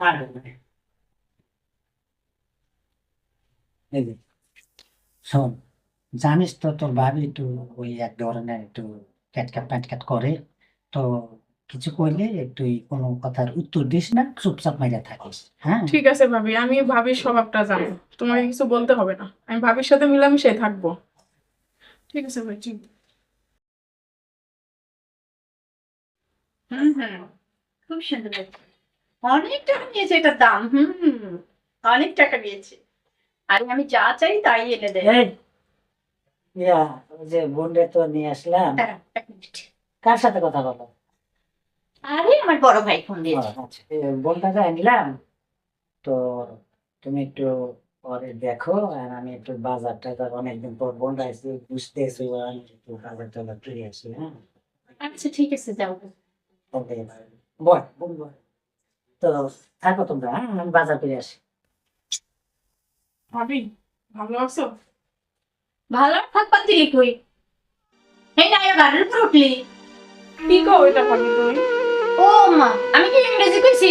আর বলবে। এই যে, শোন জানিস তো তোর ভাবি একটু ওই এক ধরনের একটু ক্যাটক্যাট প্যাটক্যাট করে তো কিছু কইলে একটু কোনো কথার উত্তর দিস না চুপচাপ মেরে থাকিস হ্যাঁ? ঠিক আছে ভাবি আমি ভাবির স্বভাবটা জানি তোমাকে কিছু বলতে হবে না আমি ভাবির সাথে মিলামিশে থাকব। ঠিক আছে ভাই ঠিক হুম হুম খুব সুন্দর অনেক টাকা নিয়েছে এটার দাম হুম অনেক টাকা নিয়েছে। আরে আমি যা চাই তাই এনে দেয়। ইয়া যে বোনরে তো নিয়ে আসলাম। মিনিট। কার সাথে কথা বলো? আরে আমার বড় ভাই ফোন দিয়েছে। আচ্ছা তো তুমি একটু পরে দেখো আর আমি একটু বাজার টাজার অনেকদিন পর বোনটা এসে বুঝতে এসে একটু বাজার টাজার ফিরে আসি হ্যাঁ। আচ্ছা ঠিক আছে যাও। বোন বয় তো থাকো তোমরা হ্যাঁ? আমি বাজার ফিরে আসি। ভাবি ভালো আছো? ভালো থাকবার দিলি তুই এই না গাড়ির উপর উঠলি। কি কও এটা ভাবি তুমি? ও মা আমি কি ইংরেজি কইছি?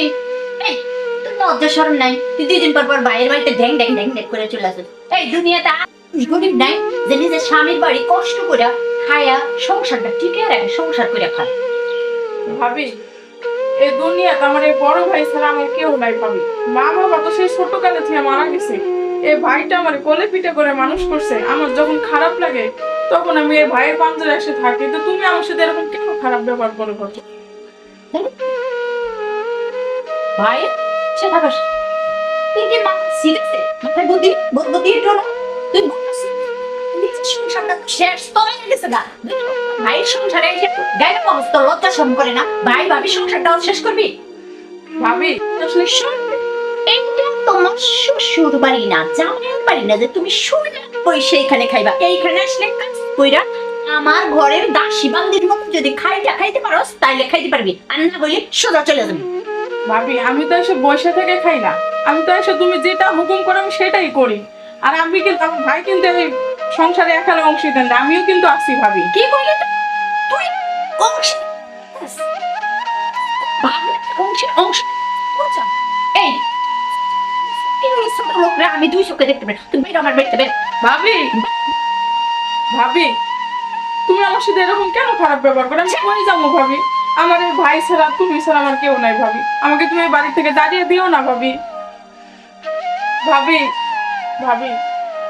এই তোর লজ্জা শরম নাই। তুই দুই দিন পর পর বাইরের বাড়িতে ঢ্যাং ঢ্যাং ঢ্যাং ঢ্যাং করে চলে আসিস। এই দুনিয়াতে গরিব নাই যে নিজের স্বামীর বাড়ি কষ্ট করে খায়া সংসারটা টিকে রাখে সংসার করে খায়। ভাবি এই দুনিয়াতে আমার এই বড় ভাই ছাড়া আমার কেউ নাই ভাবি। মা বাবা তো সেই ছোটকালে থেকে মারা গেছে। এই ভাইটা আমার কোলে পিঠে করে মানুষ করছে। আমার যখন খারাপ লাগে, তখন আমি এই ভাইয়ের পাঞ্জরে এসে থাকি। তো তুমি আমার সাথে এরকম কেন খারাপ ব্যবহার করো কত ভাই, সে থাকাস তুই কি মা সিরিয়াসে মাথায় বুদ্ধি বুদ্ধি তুই শেষ তো হয়ে গেছে গা। ভাইয়ের সংসারে এসে গায়ে অবস্থ লজ্জা শরম করে না। ভাই ভাবি সংসারটাও শেষ করবি? ভাবি আসলে শোন, এইটা তোমার শ্বশুর বাড়ি না জামাইয়ের বাড়ি না যে তুমি শুনে পয়সা এখানে খাইবা। এইখানে আসলে কাজ কইরা আমার ঘরের দাসী বান্দির মতো যদি খাইটা খাইতে পারো তাইলে খাইতে পারবি। আর না বলি সোজা চলে যাবি। ভাবি আমি তো এসে বসে থেকে খাই না। আমি তো এসে তুমি যেটা হুকুম করো আমি সেটাই করি। আর আমি কিন্তু আমার ভাই কিন্তু সংসারে একালে অংশীদার না আমিও কিন্তু আসি ভাবি। কি কইলি তুই? অংশ অংশ এই আমি দুই চোখে দেখতে পারি তুমি আমার বাড়িতে বের ভাবি ভাবি তুমি আমার সাথে এরকম কেন খারাপ ব্যবহার করো? আমি কই যাব ভাবি? আমার এই ভাই ছাড়া তুমি ছাড়া আমার কেউ নাই ভাবি। আমাকে তুমি বাড়ি থেকে দাঁড়িয়ে দিও না ভাবি। ভাবি ভাবি।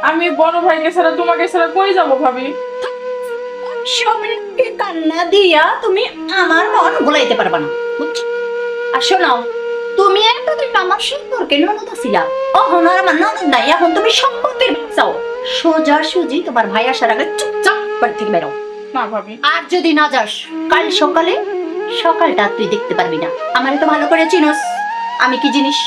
আমি বড় ভাইকে ছাড়া তোমাকে ছাড়া কই যাব ভাবি? সবাইকে কান্না দিয়া তুমি আমার মন ভুলাইতে পারবা না? আর শোনো তুমি এতদিন আমার সম্পর্কে ননদ ছিলা অহন আর আমার ননদ নাই এখন তুমি সম্পত্তির চাও সোজা সুজি তোমার ভাই আসার আগে চুপচাপ বাড়ি থেকে বেরো। না ভাবি। আর যদি না যাস কাল সকালে সকালটা তুই দেখতে পারবি না। আমার তো ভালো করে চিনোস। আমি কি জিনিস